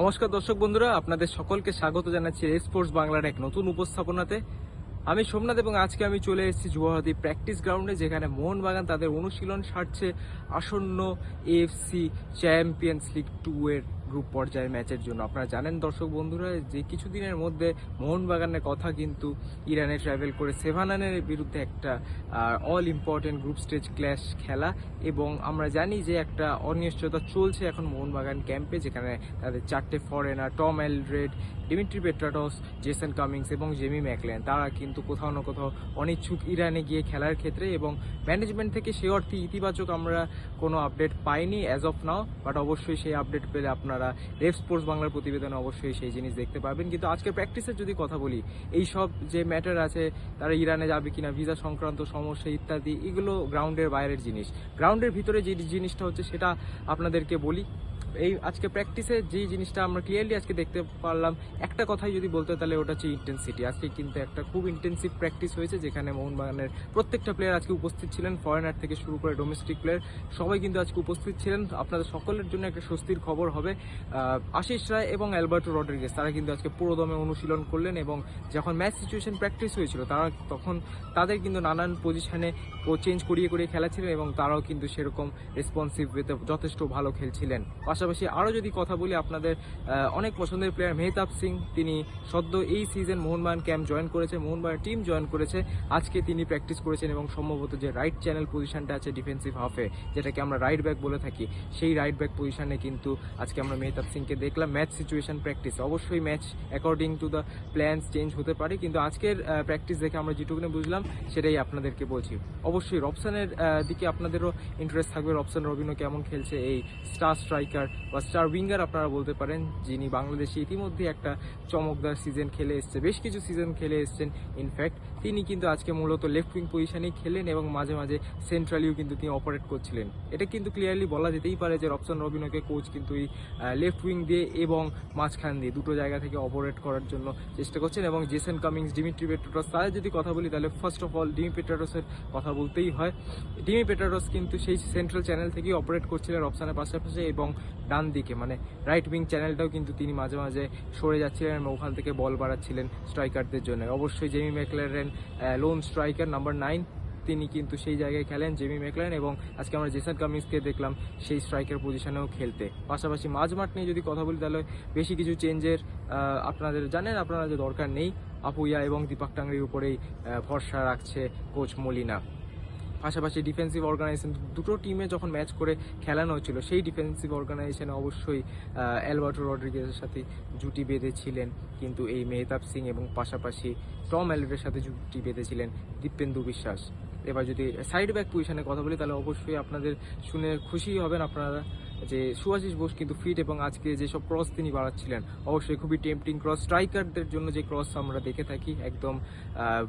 নমস্কার দর্শক বন্ধুরা, আপনাদের সকলকে স্বাগত জানাচ্ছি স্পোর্টস বাংলার এক নতুন উপস্থাপনাতে। আমি সোমনাথ এবং আজকে আমি চলে এসেছি জুয়াহাদি প্র্যাকটিস গ্রাউন্ডে, যেখানে মোহনবাগান তাদের অনুশীলন সারছে আসন্ন এএফসি চ্যাম্পিয়ন্স লিগ টু এর গ্রুপ পর্যায়ের ম্যাচের জন্য। আপনারা জানেন দর্শক বন্ধুরা, যে কিছুদিনের মধ্যে মোহনবাগানের কথা কিন্তু ইরানে ট্রাভেল করে সেভানানের বিরুদ্ধে একটা all important group stage clash খেলা এবং আমরা জানি যে একটা অনিশ্চয়তা চলছে এখন মোহনবাগান ক্যাম্পে যেখানে তাদের চারটে foreigner Tom Eldred Dimitri Petratos Jason Cummings এবং জেমি ম্যাকলেন তারা কিন্তু কোথাও না কোথাও অনিচ্ছুক ইরানে গিয়ে খেলার ক্ষেত্রে এবং ম্যানেজমেন্ট থেকে সে অর্থে ইতিবাচক আমরা কোনো আপডেট পাইনি অ্যাজ অফ নাও বাট অবশ্যই সেই আপডেট পেলে আপনারা রেফ স্পোর্টস বাংলার প্রতিবেদনে অবশ্যই সেই জিনিস দেখতে পাবেন। কিন্তু আজকে প্র্যাকটিসের যদি কথা বলি, এই সব যে ম্যাটার আছে, তারা ইরানে যাবে কিনা ভিসা সংক্রান্ত সমস্যা ইত্যাদি, এগুলো গ্রাউন্ডের বাইরের জিনিস। গ্রাউন্ডের ভিতরে যে জিনিসটা হচ্ছে, সেটা আপনাদেরকে বলি এই আজকে প্র্যাকটিসে যে জিনিসটা আমরা ক্লিয়ারলি আজকে দেখতে পারলাম, একটা কথাই যদি বলতে তাহলে ওটা হচ্ছে ইন্টেন্সিটি আজকে কিন্তু একটা খুব ইন্টেন্সিভ প্র্যাকটিস হয়েছে, যেখানে মোহনবাগানের প্রত্যেকটা প্লেয়ার আজকে উপস্থিত ছিলেন ফরেনার থেকে শুরু করে ডোমেস্টিক প্লেয়ার সবাই কিন্তু আজকে উপস্থিত ছিলেন। আপনাদের সকলের জন্য একটা স্বস্তির খবর হবে আশিস রায় এবং অ্যালবার্টো রড্রিগেস তারা কিন্তু আজকে পুরোদমে অনুশীলন করলেন এবং যখন ম্যাচ সিচুয়েশন প্র্যাকটিস হয়েছিল, তারা তখন তাদের কিন্তু নানান পজিশনে চেঞ্জ করিয়ে করিয়ে খেলা ছিলেন এবং তারাও কিন্তু সেরকম রেসপন্সিভ যথেষ্ট ভালো খেলছিলেন। পাশাপাশি আরও যদি কথা বলি আপনাদের অনেক পছন্দের প্লেয়ার মেহতাব সিং। তিনি সদ্য এই সিজন মোহনবাগান ক্যাম্প জয়েন করেছে, মোহনবাগান টিম জয়েন করেছে। আজকে তিনি প্র্যাকটিস করেছেন এবং সম্ভবত যে রাইট চ্যানেল পজিশনটা আছে ডিফেন্সিভ হাফে যেটাকে আমরা রাইট ব্যাক বলে থাকি, সেই রাইট ব্যাক পজিশনে কিন্তু আজকে আমরা মেহতাব সিংকে দেখলাম। ম্যাচ সিচুয়েশন প্র্যাকটিস অবশ্যই match according to the plans change হতে পারে, কিন্তু আজকের প্র্যাকটিস দেখে আমরা যেটুকুনি বুঝলাম, সেটাই আপনাদেরকে বলছি। অবশ্যই রবসানের দিকে আপনাদেরও ইন্টারেস্ট থাকবে। রবসান রবিনো কেমন খেলছে, এই স্টার স্ট্রাইকার বা স্টার উইঙ্গার আপনারা বলতে পারেন, যিনি বাংলাদেশে ইতিমধ্যে একটা চমকদার সিজন খেলে এসছে, বেশ কিছু সিজন খেলে এসছেন। ইনফ্যাক্ট তিনি কিন্তু আজকে মূলত লেফট উইং পজিশনেই খেলেন এবং মাঝে মাঝে সেন্ট্রালিও কিন্তু তিনি অপারেট করছিলেন। এটা কিন্তু ক্লিয়ারলি বলা যেতেই পারে যে রবসান রবিনোকে কোচ কিন্তু এই লেফট উইং দিয়ে এবং মাঝখান দিয়ে দুটো জায়গা থেকে অপারেট করার জন্য চেষ্টা করছেন এবং জেসন কামিংস, ডিমিট্রি পেট্রাটস তাদের যদি কথা বলি তাহলে ফার্স্ট অফ অল ডিমি পেট্রাটসের কথা বলতেই হয়। ডিমি পেট্রাটস কিন্তু সেই সেন্ট্রাল চ্যানেল থেকেই অপারেট করছিলেন রবসানের পাশাপাশি এবং ডান দিকে মানে রাইট উইং চ্যানেলটাও কিন্তু তিনি মাঝে মাঝে সরে যাচ্ছিলেন এবং ওখান থেকে বল বাড়াচ্ছিলেন স্ট্রাইকারদের জন্য। অবশ্যই Jamie Maclaren lone striker number nine তিনি কিন্তু সেই জায়গায় খেলেন জেমি মেকলেন এবং আজকে আমরা জেসন কামিন্সকে দেখলাম সেই স্ট্রাইকার পজিশনেও খেলতে। পাশাপাশি মাঝমাঠ নিয়ে যদি কথা বলি তাহলে বেশি কিছু চেঞ্জের আপনাদের জানেন, আপনারা যে দরকার নেই। আপুইয়া এবং দীপাক টাংরির উপরেই ভরসা রাখছে কোচ মলিনা। পাশাপাশি ডিফেন্সিভ অর্গানাইজেশন দুটো টিমে যখন ম্যাচ করে খেলানো হচ্ছিল সেই ডিফেন্সিভ অর্গানাইজেশনে অবশ্যই অ্যালবার্টো রড্রিগেজের সাথে জুটি বেঁধেছিলেন। কিন্তু এই মেহতাব সিং এবং পাশাপাশি টম অ্যালভের সাথে জুটি বেঁধেছিলেন দীপেন্দু বিশ্বাস। এবার যদি সাইড ব্যাক পজিশনে কথা বলি, তাহলে অবশ্যই আপনাদের শুনে খুশি হবেন আপনারা। যে সুভাষিস বোস কিন্তু ফিট এবং আজকে যেসব ক্রস তিনি বাড়াচ্ছিলেন, অবশ্যই খুবই টেম্পটিং ক্রস স্ট্রাইকারদের জন্য যে ক্রস আমরা দেখে থাকি, একদম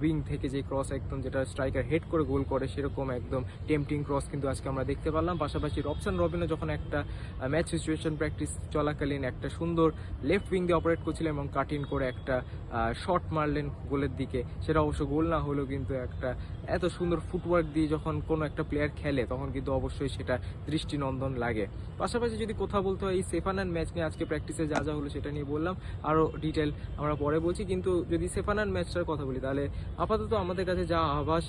উইং থেকে যে ক্রস একদম যেটা স্ট্রাইকার হেড করে গোল করে, সেরকম একদম টেম্পটিং ক্রস কিন্তু আজকে আমরা দেখতে পারলাম। পাশাপাশি রবসান রবিনও যখন একটা ম্যাচ সিচুয়েশন প্র্যাকটিস চলাকালীন একটা সুন্দর লেফট উইং দিয়ে অপারেট করছিলেন এবং কাট ইন করে একটা শট মারলেন গোলের দিকে, সেটা অবশ্য গোল না হলেও কিন্তু একটা এত সুন্দর ফুটওয়ার্ক দিয়ে যখন কোনো একটা প্লেয়ার খেলে, তখন কিন্তু অবশ্যই সেটা দৃষ্টিনন্দন লাগে। পাশাপাশি যদি কথা বলতে হয়, এই সেফানান ম্যাচ নিয়ে আজকে প্র্যাকটিসে যা যা হলো সেটা নিয়ে বললাম আরও ডিটেল আমরা পরে বলছি। কিন্তু যদি সেফানান ম্যাচটার কথা বলি, তাহলে আপাতত আমাদের কাছে যা আভাস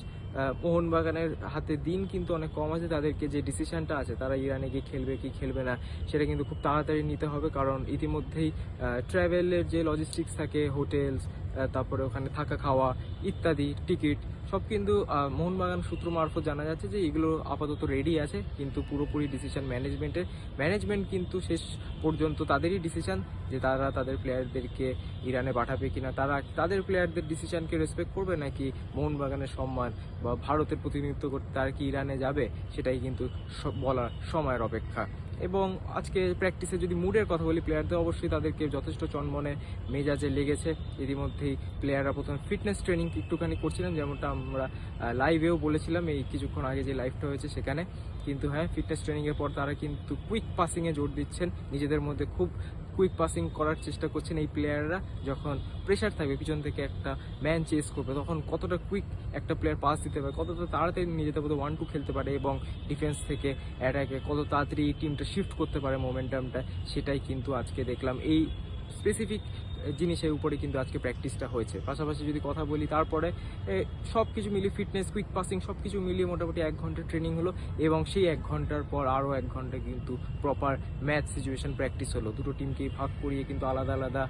মোহনবাগানের হাতে দিন কিন্তু অনেক কম আছে। তাদেরকে যে ডিসিশনটা আছে, তারা ইরানে গিয়ে খেলবে কি খেলবে না, সেটা কিন্তু খুব তাড়াতাড়ি নিতে হবে। কারণ ইতিমধ্যেই ট্রাভেলের যে লজিস্টিক্স থাকে হোটেলস তারপরে ওখানে থাকা খাওয়া ইত্যাদি টিকিট সব কিন্তু মোহনবাগান সূত্র মারফত জানা যাচ্ছে যে এগুলো আপাতত রেডি আছে। কিন্তু পুরোপুরি ডিসিশন ম্যানেজমেন্টের ম্যানেজমেন্ট কিন্তু শেষ পর্যন্ত তাদেরই ডিসিশন যে তারা তাদের প্লেয়ারদেরকে ইরানে পাঠাবে কিনা, তারা, তাদের প্লেয়ারদের ডিসিশনকে রেসপেক্ট করবে নাকি মোহনবাগানের সম্মান বা ভারতের প্রতিনিধিত্ব করতে তারা কি ইরানে যাবে, সেটাই কিন্তু বলার সময়ের অপেক্ষা। এবং আজকে প্র্যাকটিসে যদি মুডের কথা বলি প্লেয়ারদের অবশ্যই তাদেরকে যথেষ্ট চনমনে মেজাজে লেগেছে। ইতিমধ্যেই প্লেয়াররা প্রথমে ফিটনেস ট্রেনিং একটুখানি করছিলেন, যেমনটা আমরা লাইভেও বলেছিলাম এই কিছুক্ষণ আগে যে লাইভটা হয়েছে সেখানে। কিন্তু হ্যাঁ ফিটনেস ট্রেনিংয়ের পর তারা কিন্তু কুইক পাসিংয়ে জোর দিচ্ছেন। নিজেদের মধ্যে খুব কুইক পাসিং করার চেষ্টা করছেন এই প্লেয়াররা যখন প্রেশার থাকবে, পিছন থেকে একটা ম্যান চেস করবে, তখন কতটা কুইক একটা প্লেয়ার পাস দিতে পারে, কতটা তাড়াতাড়ি নিয়ে যেতে পারে ওয়ান টু খেলতে পারে এবং ডিফেন্স থেকে অ্যাটাকে কত তাড়াতাড়ি টিমটা শিফট করতে পারে মোমেন্টামটা সেটাই কিন্তু আজকে দেখলাম। এই স্পেসিফিক জিনিসের উপরে কিন্তু আজকে প্র্যাকটিসটা হয়েছে। পাশাপাশি যদি কথা বলি তারপরে সব কিছু মিলিয়ে ফিটনেস কুইক পাসিং সব কিছু মিলিয়ে মোটামুটি এক ঘণ্টা ট্রেনিং হলো এবং সেই এক ঘণ্টার পর আরও এক ঘণ্টা কিন্তু প্রপার ম্যাচ সিচুয়েশন প্র্যাকটিস হলো। দুটো টিমকেই ভাগ করিয়ে কিন্তু আলাদা আলাদা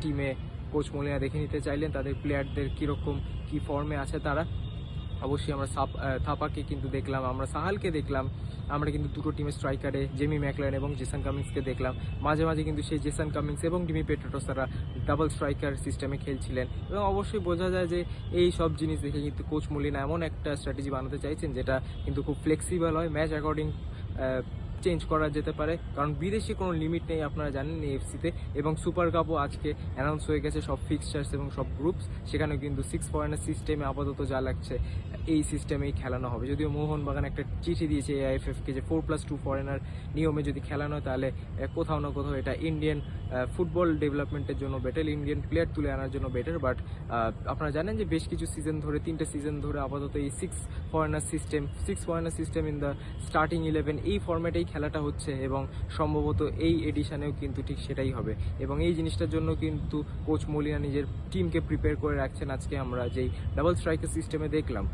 টিমে কোচ মলিনা দেখে নিতে চাইলেন। তাদের প্লেয়ারদের কীরকম, কী ফর্মে আছে তারা। অবশ্যই আমরা থাপাকে কিন্তু দেখলাম, আমরা সাহালকে দেখলাম, আমরা কিন্তু দুটো টিমের স্ট্রাইকারে জেমি ম্যাকলান এবং জেসন কামিংসকে দেখলাম। মাঝে মাঝে কিন্তু সেই জেসন কামিংস এবং ডিমি পেট্রোটস তারা ডাবল স্ট্রাইকার সিস্টেমে খেলছিলেন। এবং অবশ্যই বোঝা যায় যে এই সব জিনিস দেখে কিন্তু কোচ মলিনা এমন একটা স্ট্র্যাটেজি বানাতে চাইছেন, যেটা কিন্তু খুব ফ্লেক্সিবল হয়। ম্যাচ অ্যাকর্ডিং চেঞ্জ করা যেতে পারে। কারণ বিদেশি কোনো লিমিট নেই আপনারা জানেন এফসিতে এবং সুপার কাপও আজকে অ্যানাউন্স হয়ে গেছে সব ফিক্সচার্স এবং সব গ্রুপস সেখানে কিন্তু সিক্স পয়েন্টের সিস্টেমে আপাতত যা লাগছে, এই সিস্টেমেই খেলানো হবে। যদিও মোহনবাগান একটা চিঠি দিয়েছে এআইএফএফকে যে ফোর প্লাস টু ফরেনার নিয়মে যদি খেলানো হয় তাহলে কোথাও না কোথাও এটা ইন্ডিয়ান ফুটবল ডেভেলপমেন্টের জন্য বেটার ইন্ডিয়ান প্লেয়ার তুলে আনার জন্য বেটার বাট আপনারা জানেন যে বেশ কিছু সিজন ধরে, তিনটে সিজন ধরে আপাতত এই six foreigner system six foreigner system in the starting eleven এই ফর্ম্যাটেই খেলাটা হচ্ছে এবং সম্ভবত এই এডিশানেও কিন্তু ঠিক সেটাই হবে। এবং এই জিনিসটার জন্য কিন্তু কোচ মলিনা নিজের টিমকে প্রিপেয়ার করে রাখছেন। আজকে আমরা যেই ডাবল স্ট্রাইকার সিস্টেমে দেখলাম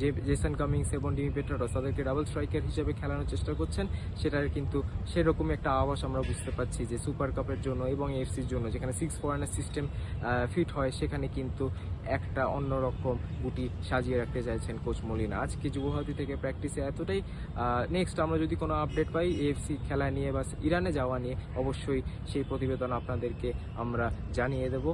যে জেসন কামিংস এবং ডিমি পেট্রাটস তাদেরকে ডাবল স্ট্রাইকার হিসেবে খেলানোর চেষ্টা করছেন। সেটার কিন্তু সেরকমই একটা আওয়াজ আমরা বুঝতে পারছি যে সুপার কাপের জন্য এবং এফসির জন্য, যেখানে সিক্স ফরেনার সিস্টেম ফিট হয়, সেখানে কিন্তু একটা অন্যরকম গুটি সাজিয়ে রাখতে চাইছেন কোচ মলিনা। আজকে যুবভারতী থেকে প্র্যাকটিসে এতটাই। নেক্সট আমরা যদি কোনো আপডেট পাই এএফসি খেলা নিয়ে বা ইরানে যাওয়া নিয়ে অবশ্যই সেই প্রতিবেদন আপনাদেরকে আমরা জানিয়ে দেব।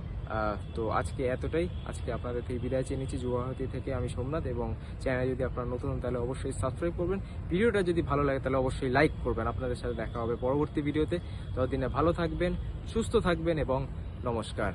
তো আজকে এতটাই। আজকে আপনাদের থেকে বিদায় চেয়ে নিচ্ছি যুবভারতী থেকে আমি সোমনাথ এবং চ্যানেল যদি আপনারা নতুন তাহলে অবশ্যই সাবস্ক্রাইব করবেন। ভিডিওটা যদি ভালো লাগে তাহলে অবশ্যই লাইক করবেন। আপনাদের সাথে দেখা হবে পরবর্তী ভিডিওতে। ততদিনে ভালো থাকবেন, সুস্থ থাকবেন এবং নমস্কার।